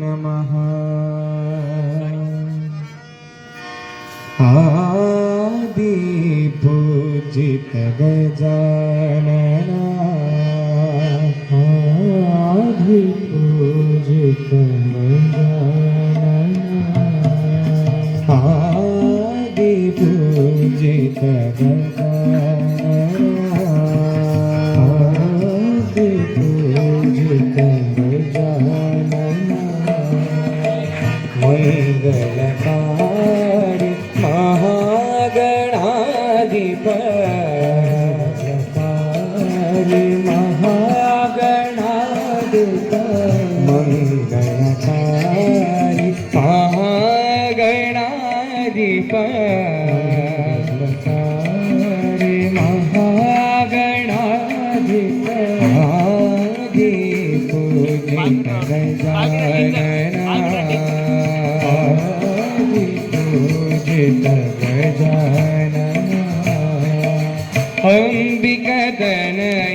নমঃ আদি পূজিত গজা மங்கள ಗಜಾನನ ಅಂಬಿಕದನಯ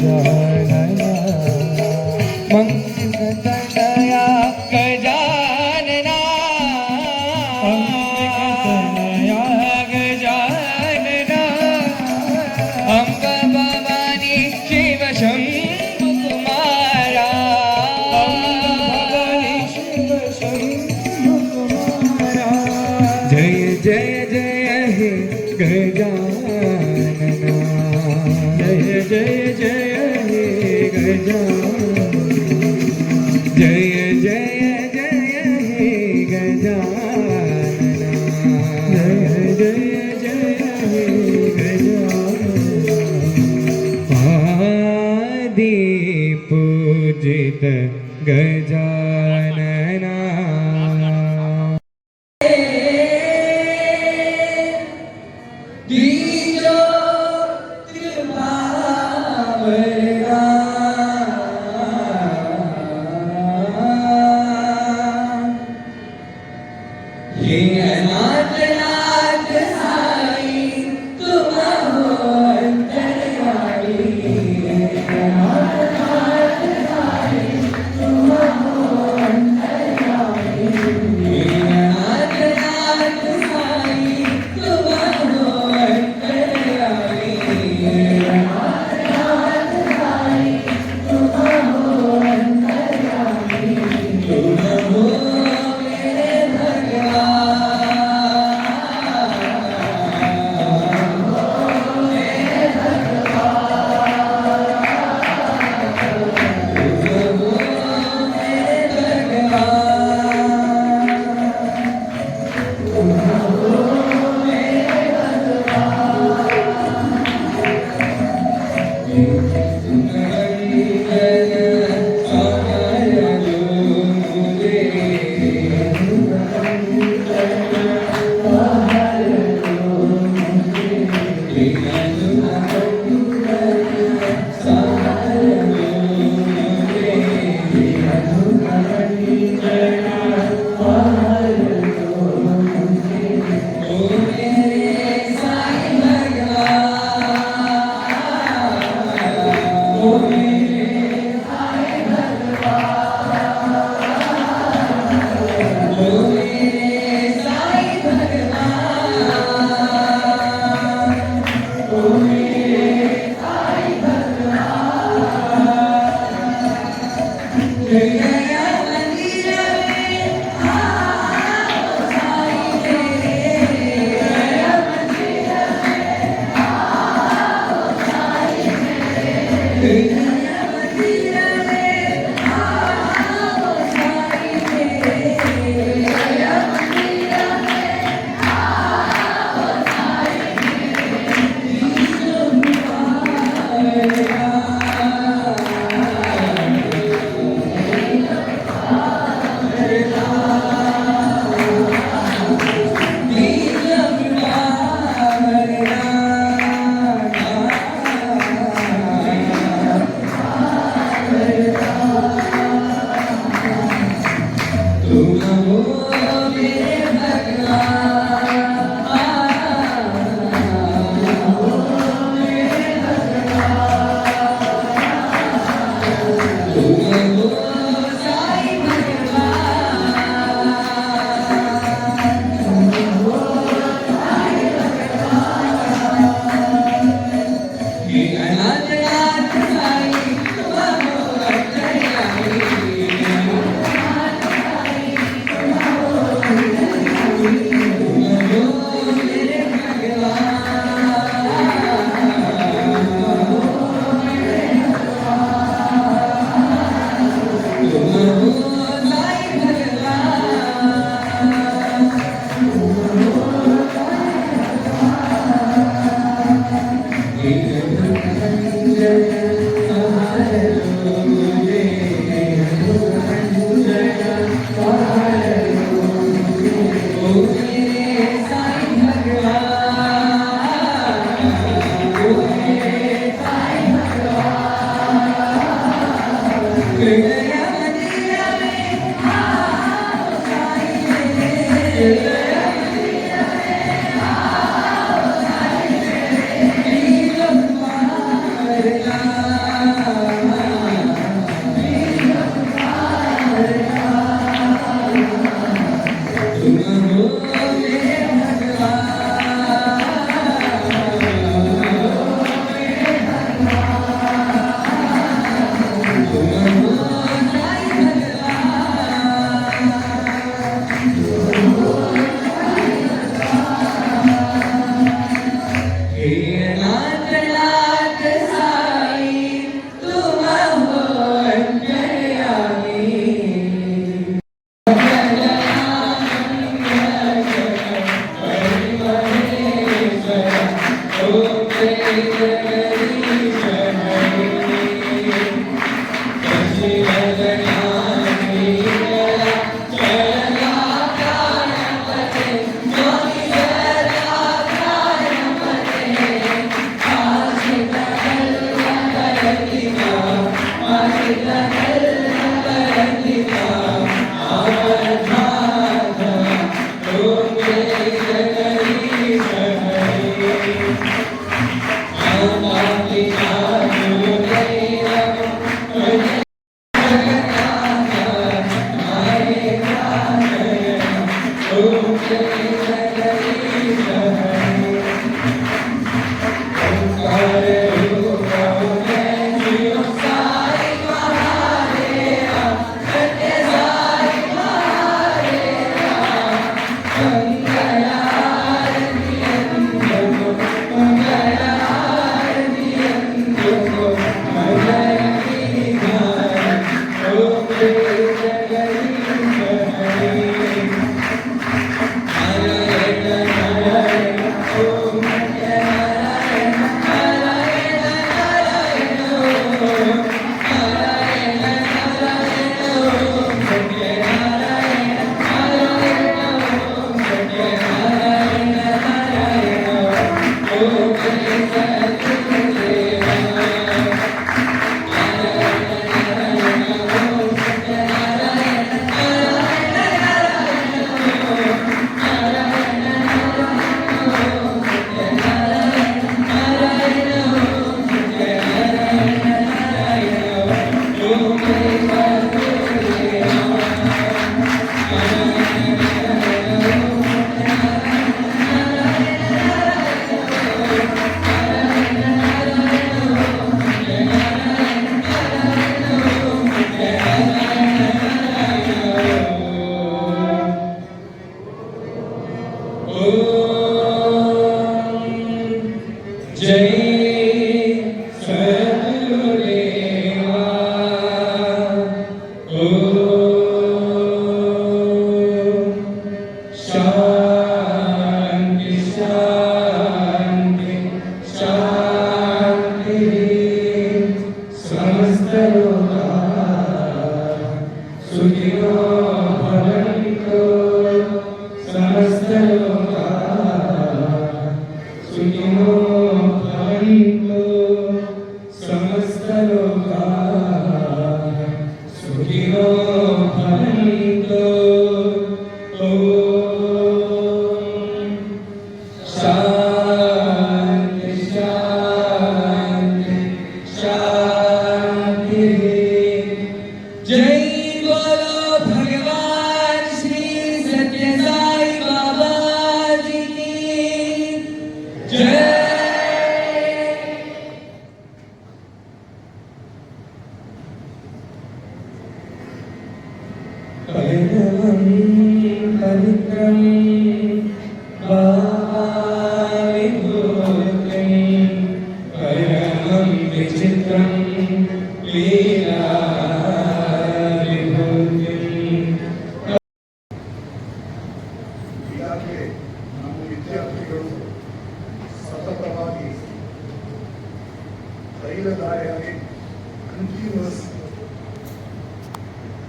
Yeah. Ele ತೈಲಧಾರೆಯಾಗಿ ಕಂಟಿನ್ಯೂಸ್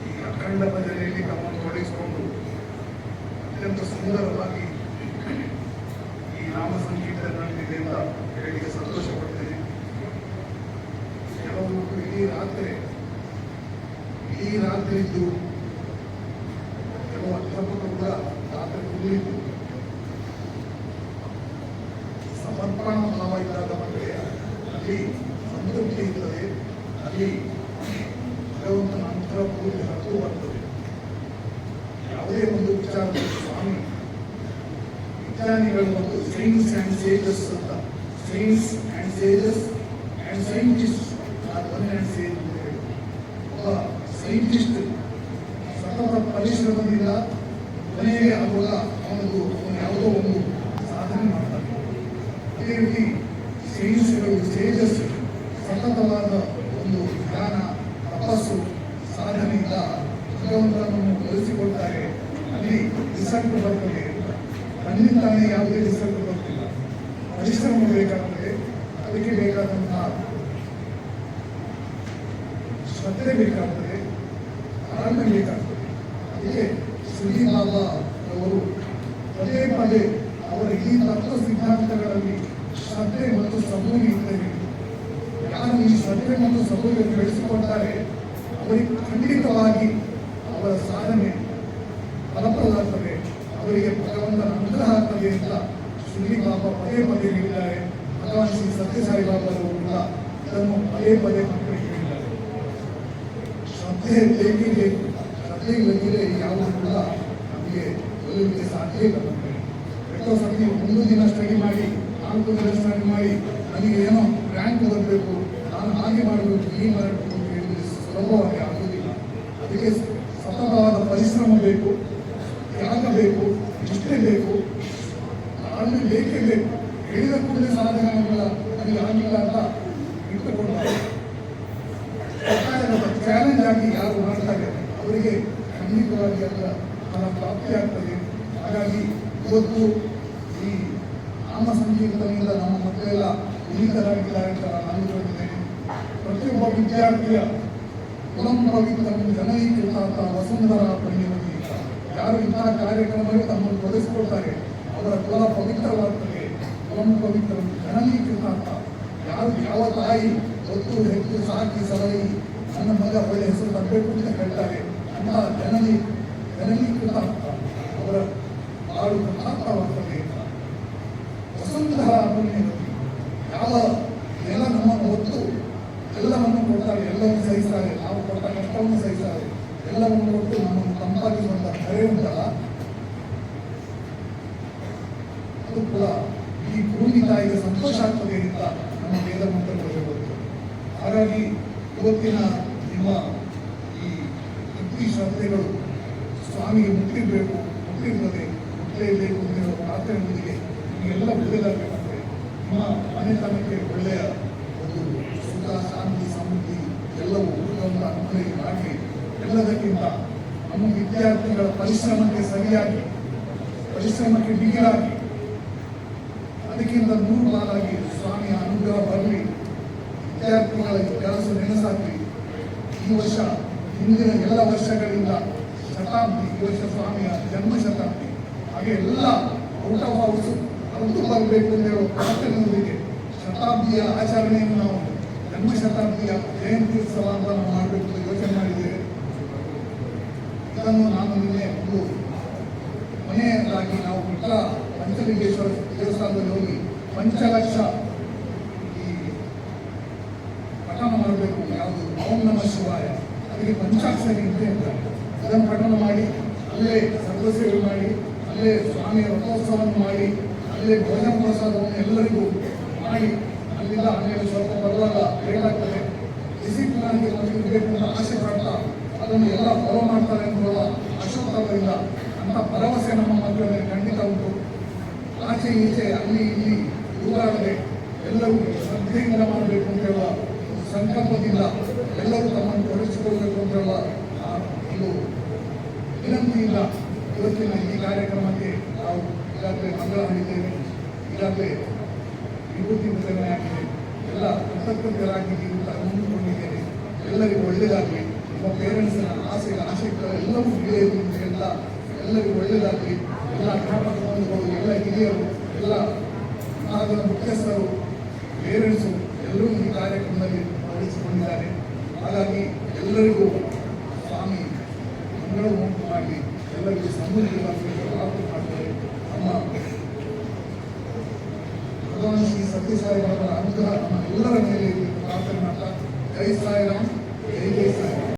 ಈ ಅಖಂಡ ಭಜನೆಯಲ್ಲಿ ತಮ್ಮನ್ನು ತೊಡಗಿಸಿಕೊಂಡು ಅತ್ಯಂತ ಸುಂದರವಾಗಿ ಈ ನಾಮ ಸಂಗೀತ ಅಂತ ಹೇಳಲಿಕ್ಕೆ ಸಂತೋಷ ಪಡ್ತೇನೆ ಕೆಲವು ಇಡೀ ರಾತ್ರಿ ಇಡೀ ರಾತ್ರಿ ಇದ್ದು ಭಗವಂತನ ಅಂತರ ಪೂರ್ತಿ ಹತ್ತು ಬರ್ತದೆ ಯಾವುದೇ ಒಂದು ವಿಚಾರ ಸ್ವಾಮಿ ವಿಜ್ಞಾನಿಗಳು ಮತ್ತು ಸೈನ್ಸ್ ಅಂಡ್ ಸೇಜಸ್ ಅಂತ science and sages and scientist and sage scientist ಭಗವಂತನನ್ನು ತಿಳಿಸಿಕೊಳ್ತಾರೆ ಅಲ್ಲಿ ರಿಸಲ್ಟ್ ಬರ್ತದೆ ಖಂಡಿತಾನೆ ಯಾವುದೇ ರಿಸಲ್ಟ್ ಬರ್ತಿಲ್ಲ. ಪರಿಶ್ರಮ ಬೇಕಾಗ್ತದೆ ಅದಕ್ಕೆ ಬೇಕಾದಂತಹ ಶ್ರದ್ಧೆ ಬೇಕಾಗ್ತದೆ ತಾಳ್ಮೆ ಬೇಕಾಗ್ತದೆ. ಶ್ರೀ ಬಾಬಾ ಅವರು ಪದೇ ಪದೇ ಅವರ ಈ ತತ್ವ ಸಿದ್ಧಾಂತಗಳಲ್ಲಿ ಶ್ರದ್ಧೆ ಮತ್ತು ಸಬೂರಿ ಇದ್ದರೆ ಯಾರು ಈ ಶ್ರದ್ಧೆ ಮತ್ತು ಸಬೂರಿಯನ್ನು ಬೆಳೆಸಿಕೊಳ್ತಾರೆ ಅವರಿಗೆ ಖಂಡಿತವಾಗಿ ಅವರ ಸಾಧನೆ ಫಲಪ್ರದಾಗ್ತದೆ ಆಗ್ತದೆ ಅಂತ ಶ್ರೀ ಬಾಬಾ ಪದೇ ಪದೇ ಹೇಳಿದ್ದಾರೆ. ಭಗವಾನ್ ಶ್ರೀ ಸತ್ಯಸಾಯಿ ಬಾಬಾರು ಕೂಡ ಇದನ್ನು ಪದೇ ಪದೇ ಮಕ್ಕಳಿಗೆ ಹೇಳಿದ್ದಾರೆ. ಶ್ರದ್ಧೆ ಬೇಕೇ ಬೇಕು ಶ್ರದ್ಧೆ ಇಲ್ಲದಿದ್ದರೆ ಯಾವುದು ಕೂಡ ನಮಗೆ ಒಲಿಯಲಿಕ್ಕೆ ಸಾಧ್ಯ ಇಲ್ಲ ಮಕ್ಕಳಿಗೆ ಎಷ್ಟೋ ಸತಿ ಒಂದು ದಿನ ಸ್ಟಡಿ ಮಾಡಿ, ನಾಲ್ಕು ದಿನ ಸ್ಟಡಿ ಮಾಡಿ, ನನಗೆ ಏನೋ ರ್ಯಾಂಕ್ ಬರಬೇಕು, ನಾನು ಹಾಗೆ ಮಾಡಬೇಕು ಈ ಮಾಡಬೇಕು ಅಂತ ಹೇಳಿದರೆ ಸುಲಭವಾಗಿ ಆಗುವುದಿಲ್ಲ. ಅದಕ್ಕೆ ಸತತವಾದ ಪರಿಶ್ರಮ ಬೇಕು ತ್ಯಾಗ ಬೇಕು ನಿಷ್ಠೆ ಬೇಕು ತಾಳ್ಮೆ ಬೇಕೇ ಬೇಕು ಸಾಧನೆಗಳ ನನಗೆ ಆಗಿಲ್ಲ ಅಂತ ಇಟ್ಟುಕೊಂಡಾಗ ಚಾಲೆಂಜ್ ಆಗಿ ಯಾರು ಮಾಡ್ತಾರೆ ಅವರಿಗೆ ಖಂಡಿತವಾಗಿ ಅದರ ಫಲ ಪ್ರಾಪ್ತಿ ಆಗ್ತದೆ. ಹಾಗಾಗಿ ಇವತ್ತು ಈ ನಾಮ ಸಂಕೀರ್ತನೆಯಿಂದ ನಮ್ಮ ಮಕ್ಕಳೆಲ್ಲ ಉನ್ನತರಾಗಿದ್ದಾರೆ ಅಂತ ನಾನು ಅಂದುಕೊಂಡಿದ್ದೇನೆ ಪ್ರತಿಯೊಬ್ಬ ವಿದ್ಯಾರ್ಥಿಯ ಪವಿತ್ರಂ ಜನೈಕೃತ ವಸುಂಧರ ಪುಣ್ಯವತಿ ಯಾರು ಇಂತಹ ಕಾರ್ಯಕ್ರಮಗಳಿಗೆ ತಮ್ಮನ್ನು ತೊಡಗಿಸಿಕೊಳ್ತಾರೆ, ಅವರ ಕುಲ ಪವಿತ್ರವಾಗ್ತದೆ. ಪವಿತ್ರಂ ಜನನೀಕೃತ ಅಂತ ಯಾರು ಯಾವ ತಾಯಿ ಹೊತ್ತು ಹೆತ್ತು ಸಾಕಿ ಸಲಹಿ ನನ್ನ ಮಗ ಒಳ್ಳೆ ಹೆಸರು ತರಬೇಕು ಅಂತ ಹೇಳ್ತಾರೆ. ಅಂತಹ ಜನನಿ ಜನನೀಕೃತ ಅಂತ ಅವರ ಕೃತಾರ್ಥವಾಗ್ತದೆ ವಸುಂಧರ ಪುಣ್ಯವತಿ ಯಾವ ಎಲ್ಲ ನಮ್ಮನ್ನು ಹೊತ್ತು ಎಲ್ಲವನ್ನು ಕೊಡ್ತಾರೆ. ಎಲ್ಲವನ್ನು ಸಹಿಸ್ತಾರೆ. ನಾವು ಕೊಟ್ಟ ಕಷ್ಟವನ್ನು ಸಹಿಸ್ತಾರೆ. ಎಲ್ಲವನ್ನು ಕೊಟ್ಟು ನಮ್ಮನ್ನು ತಂಪಾಗಿಸುವಂತ ಕರೆ ಉಂಟಲ್ಲ ಅದು ಕೂಡ ಈ ಭೂಮಿ ತಾಯಿಗೆ ಸಂತೋಷ ಆಗ್ತದೆ ಅಂತ ನಮ್ಮ ವೇದ ಮಂತ್ರಗಳಿಗೆ ಬರುತ್ತೆ ಹಾಗಾಗಿ ಇವತ್ತಿನ ನಿಮ್ಮ ಈ ಭಕ್ತಿ ಶ್ರದ್ಧೆಗಳು ಸ್ವಾಮಿಗೆ ಮುಟ್ಟಿರಬೇಕು ಮುಟ್ಟಿರ್ತದೆ ಅಂತ ಹೇಳುವ ಪ್ರಾರ್ಥನೆಯೊಂದಿಗೆ ನಿಮಗೆಲ್ಲ ಒಳ್ಳೆಯದಾಗಬೇಕಂದ್ರೆ ನಿಮ್ಮ ಮನೆತನಕ್ಕೆ ಒಳ್ಳೆಯ ಒಂದು ಸುಖ, ಶಾಂತಿ, ಸಮೃದ್ಧಿ ಎಲ್ಲವೂ ಊಟವನ್ನು ಅನುಕೂಲ ಮಾಡಿ. ಎಲ್ಲದಕ್ಕಿಂತ ನಮ್ಮ ವಿದ್ಯಾರ್ಥಿಗಳ ಪರಿಶ್ರಮಕ್ಕೆ ಸರಿಯಾಗಿ, ಪರಿಶ್ರಮಕ್ಕೆ ಬಿಗಿಲಾಗಿ ಅದಕ್ಕಿಂತ ನೂರು ಪಾಲಾಗಿ ಸ್ವಾಮಿಯ ಅನುಗ್ರಹ ಬರಲಿ. ವಿದ್ಯಾರ್ಥಿಗಳ ಕೆಲಸ ನೆನಸಾಗಲಿ ಈ ವರ್ಷ ಹಿಂದಿನ ಎಲ್ಲ ವರ್ಷಗಳಿಂದ ಶತಾಬ್ದಿ ಈ ವರ್ಷ ಸ್ವಾಮಿಯ ಜನ್ಮ ಶತಾಬ್ದಿ ಹಾಗೆ ಎಲ್ಲ ಔಟ್ ಆಫ್ ಹೌಸ್ ಅರ್ದು ಬರಬೇಕು ಹೇಳುವ ಪ್ರಾರ್ಥನೆಯೊಂದಿಗೆ ಶತಾಬ್ದಿಯ ಆಚರಣೆಯನ್ನು ನಾವು ಜನ್ಮ ಶತಾಬ್ದಿಯ ಜಯಂತಿ ಉತ್ಸವ ಅಂತ ನಾವು ಮಾಡಬೇಕು ಅಂತ ಯೋಚನೆ ಮಾಡಿದ್ದೇವೆ. ಇದನ್ನು ನಾನು ನಿನ್ನೆ ಒಂದು ಮನೆಯಾಗಿ ನಾವು ಬಿಟ್ಟ ಪಂಚಲಿಂಗೇಶ್ವರ ದೇವಸ್ಥಾನದಲ್ಲಿ ಹೋಗಿ ಪಂಚಲಕ್ಷ ಈ ಪಠಣ ಮಾಡಬೇಕು ಯಾವುದು ಓಂ ನಮ ಶಿವಾಯ ಅದಕ್ಕೆ ಪಂಚಾಕ್ಷರಿ ಅಂತ. ಹೇಳ್ತಾರೆ ಅದನ್ನು ಪಠಣ ಮಾಡಿ, ಅಲ್ಲೇ ಸರ್ವಸೇವೆ ಮಾಡಿ, ಅಲ್ಲೇ ಸ್ವಾಮಿ ರಥೋತ್ಸವವನ್ನು ಮಾಡಿ, ಅಲ್ಲೇ ಭೋಜನ ಪ್ರಸಾದವನ್ನು ಎಲ್ಲರಿಗೂ ಮಾಡಿ, ಅಲ್ಲಿಂದ ಆಮೇಲೆ ಸ್ವಲ್ಪ ಬರುವಾಗ ಬೇಕಾಗ್ತದೆ. ಡಿಸಿಪ್ಲಿನ್ಗೆ ಬೇಕು ಅಂತ ಆಸೆ ಪಡ್ತಾ ಅದನ್ನು ಎಲ್ಲ ಫಾಲೋ ಮಾಡ್ತಾರೆ ಎನ್ನುವ ಅಶೋಕರಿಂದ ಅಂತ ಭರವಸೆ ನಮ್ಮ ಮಕ್ಕಳ ಮೇಲೆ ಖಂಡಿತ ಉಂಟು. ಆಚೆ ಈಚೆ, ಅಲ್ಲಿ ಇಲ್ಲಿ ದೂರಾಡದೆ ಎಲ್ಲರೂ ಶ್ರದ್ಧೆಯಿಂದ ಮಾಡಬೇಕು ಅಂತ ಹೇಳುವ ಸಂಕಲ್ಪದಿಂದ ಎಲ್ಲರೂ ತಮ್ಮನ್ನು ತೊಡಗಿಸಿಕೊಳ್ಳಬೇಕು ಅಂತ ಹೇಳುವ ಆ, ಒಂದು ವಿನಂತಿಯಿಂದ ಇವತ್ತಿನ ಈ ಕಾರ್ಯಕ್ರಮಕ್ಕೆ ನಾವು ಈಗಾಗಲೇ ಮಂಗಳ ಮಾಡಿದ್ದೇವೆ ಈಗಾಗಲೇ ವಿಭೂತಿ ವಿತರಣೆ ಆಗಿದೆ. ಎಲ್ಲ ಕೃತಜ್ಞರಾಗಿ ನೀವು ಮುಂದುಕೊಂಡಿದ್ದೇನೆ ಎಲ್ಲರಿಗೂ ಒಳ್ಳೆಯದಾಗಲಿ. ನಿಮ್ಮ ಪೇರೆಂಟ್ಸ್ನ ಆಸೆ ಆಸೆಗಳು ಎಲ್ಲವೂ ಅಂತ ಎಲ್ಲ ಎಲ್ಲರಿಗೂ ಒಳ್ಳೆಯದಾಗಲಿ. ಎಲ್ಲ ಅಧ್ಯಾಪಕ ಬಂಧುಗಳು ಎಲ್ಲ ಹಿರಿಯರು, ಎಲ್ಲ ಮುಖ್ಯಸ್ಥರು ಪೇರೆಂಟ್ಸು ಎಲ್ಲರೂ ಈ ಕಾರ್ಯಕ್ರಮದಲ್ಲಿ ತೊಡಗಿಸಿಕೊಂಡಿದ್ದಾರೆ ಹಾಗಾಗಿ ಎಲ್ಲರಿಗೂ ಸ್ವಾಮಿ ಮಂಗಳ ಉಂಟು ಮಾಡಿ ಎಲ್ಲರಿಗೂ ಸಮೃದ್ಧಿ ಪ್ರಾರ್ಥನೆ ಮಾಡ್ತಾರೆ. ನಮ್ಮ ಭಗವಾನ್ ಶ್ರೀ ಸತ್ಯಸಾಯಿ ಬಾಬಾ ಅನುಗ್ರಹ ನಮ್ಮ ಎಲ್ಲರ ಮೇಲೆ ಪ್ರಾರ್ಥನೆ ಮಾಡ್ತಾ, ಜೈ ಸಾಯಿರಾಮ್.